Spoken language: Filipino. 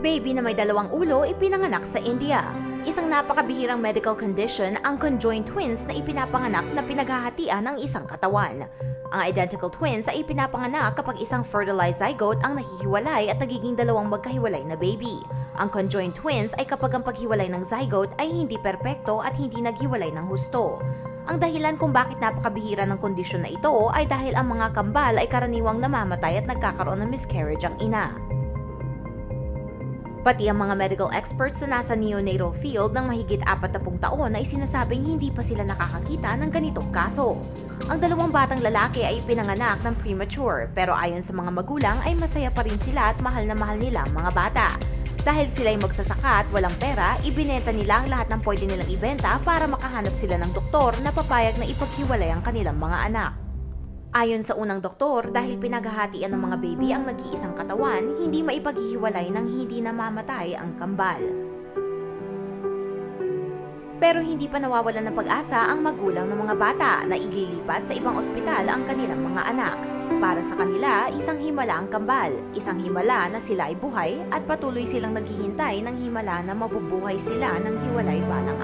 Baby na may dalawang ulo ipinanganak sa India. Isang napakabihirang medical condition ang conjoined twins na ipinapanganak na pinaghahatian ng isang katawan. Ang identical twins ay ipinapanganak kapag isang fertilized zygote ang nahihiwalay at nagiging dalawang magkahiwalay na baby. Ang conjoined twins ay kapag ang paghiwalay ng zygote ay hindi perpekto at hindi naghiwalay ng husto. Ang dahilan kung bakit napakabihira ng kondisyon na ito ay dahil ang mga kambal ay karaniwang namamatay at nagkakaroon ng miscarriage ang ina. Pati ang mga medical experts na nasa neonatal field ng mahigit 40 taon ay sinasabing hindi pa sila nakakakita ng ganitong kaso. Ang dalawang batang lalaki ay pinanganak ng premature pero ayon sa mga magulang ay masaya pa rin sila at mahal na mahal nila ang mga bata. Dahil sila ay magsasaka at walang pera, ibinenta nila ang lahat ng pwede nilang ibenta para makahanap sila ng doktor na papayag na ipaghiwalay ang kanilang mga anak. Ayon sa unang doktor, dahil pinaghahatian ng mga baby ang nag-iisang katawan, hindi maipaghihiwalay ng hindi namamatay ang kambal. Pero hindi pa nawawalan ng pag-asa ang magulang ng mga bata na ililipat sa ibang ospital ang kanilang mga anak. Para sa kanila, isang himala ang kambal, isang himala na sila ay buhay at patuloy silang naghihintay ng himala na mabubuhay sila ng hiwalay balang